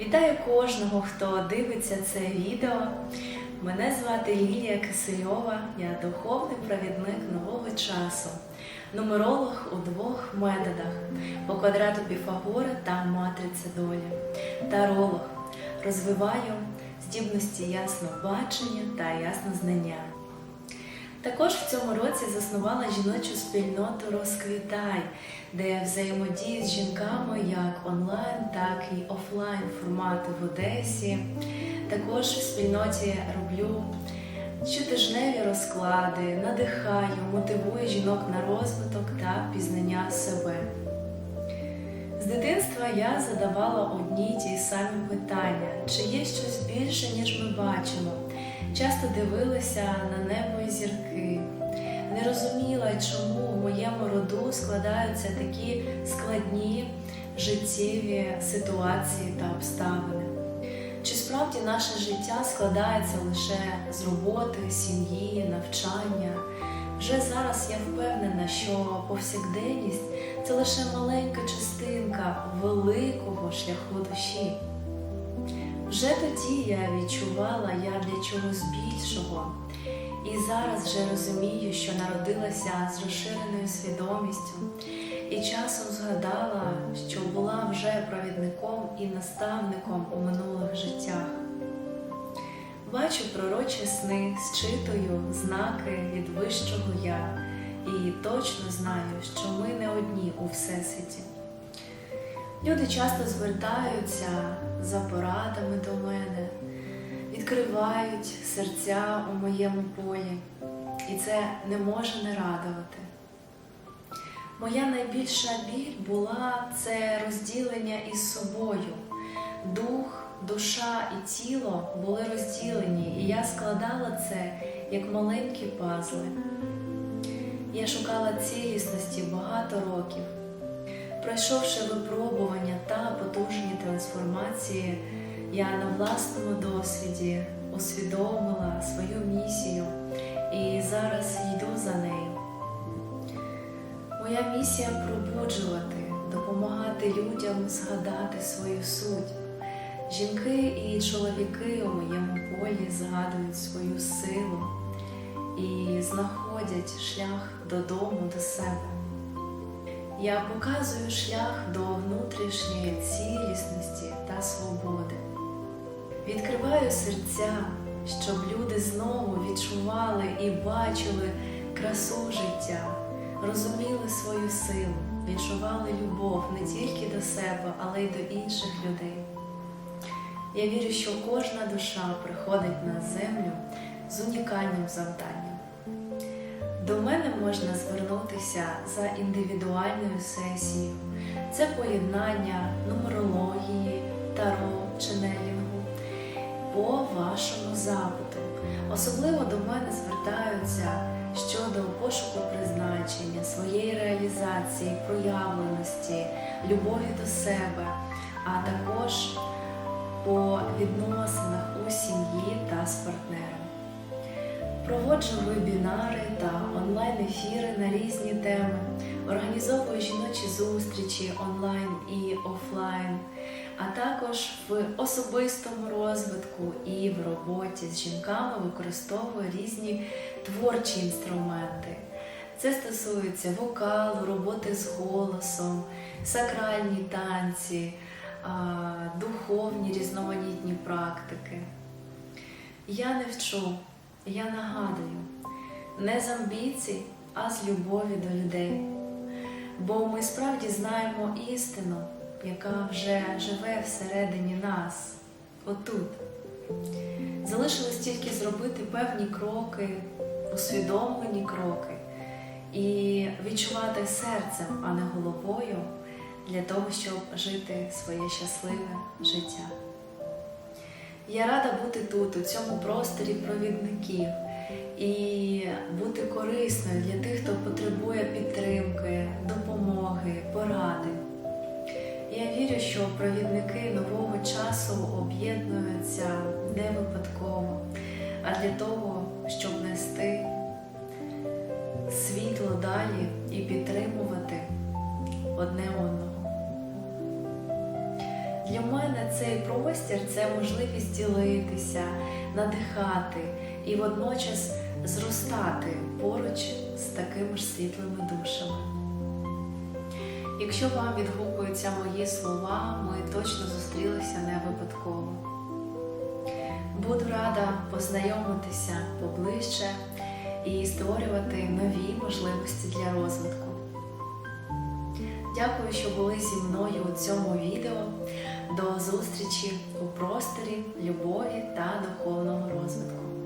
Вітаю кожного, хто дивиться це відео. Мене звати Лілія Кисельова, я духовний провідник нового часу, нумеролог у двох методах по квадрату Піфагора та матриця долі, таролог. Розвиваю здібності яснобачення та яснознання. Також в цьому році заснувала жіночу спільноту Розквітай, де я взаємодію з жінками як онлайн, так і офлайн формати в Одесі. Також в спільноті роблю щотижневі розклади, надихаю, мотивую жінок на розвиток та пізнання себе. З дитинства я задавала одні й ті самі питання: чи є щось більше, ніж ми бачимо? Часто дивилася на небо і зірки, розуміла, чому в моєму роду складаються такі складні життєві ситуації та обставини. Чи справді наше життя складається лише з роботи, сім'ї, навчання? Вже зараз я впевнена, що повсякденність це лише маленька частинка великого шляху душі. Вже тоді я відчувала я для чогось більшого, і зараз вже розумію, що народилася з розширеною свідомістю, і часом згадала, що була вже провідником і наставником у минулих життях. Бачу пророчі сни, зчитую знаки від вищого я, і точно знаю, що ми не одні у всесвіті. Люди часто звертаються за порадами до мене, відкривають серця у моєму полі, і це не може не радувати. Моя найбільша біль була це розділення із собою. Дух, душа і тіло були розділені, і я складала це як маленькі пазли. Я шукала цілісності багато років. Пройшовши випробування та потужні трансформації, я на власному досвіді усвідомила свою місію і зараз йду за нею. Моя місія пробуджувати, допомагати людям згадати свою суть. Жінки і чоловіки у моєму полі згадують свою силу і знаходять шлях додому до себе. Я показую шлях до внутрішньої цілісності та свободи. Відкриваю серця, щоб люди знову відчували і бачили красу життя, розуміли свою силу, відчували любов не тільки до себе, але й до інших людей. Я вірю, що кожна душа приходить на землю з унікальним завданням. До мене можна звернутися за індивідуальною сесією. Це поєднання нумерології, таро, ченелінгу по вашому запиту. Особливо до мене звертаються щодо пошуку призначення, своєї реалізації, проявленості, любові до себе, а також по відносинах у сім'ї та з партнером. Проводжу вебінари та онлайн-ефіри на різні теми, організовую жіночі зустрічі онлайн і офлайн, а також в особистому розвитку і в роботі з жінками використовую різні творчі інструменти. Це стосується вокалу, роботи з голосом, сакральні танці, духовні різноманітні практики. Я не вчу. Я нагадую, не з амбіцій, а з любові до людей. Бо ми справді знаємо істину, яка вже живе всередині нас, отут. Залишилось тільки зробити певні кроки, усвідомлені кроки, і відчувати серцем, а не головою, для того, щоб жити своє щасливе життя. Я рада бути тут, у цьому просторі провідників, і бути корисною для тих, хто потребує підтримки, допомоги, поради. Я вірю, що провідники нового часу об'єднуються не випадково, а для того, щоб нести світло далі і підтримувати одне одного. Для мене цей простір це можливість ділитися, надихати і водночас зростати поруч з такими ж світлими душами. Якщо вам відгукуються мої слова, ми точно зустрілися не випадково. Буду рада познайомитися поближче і створювати нові можливості для розвитку. Дякую, що були зі мною у цьому відео. До зустрічі у просторі любові та духовного розвитку.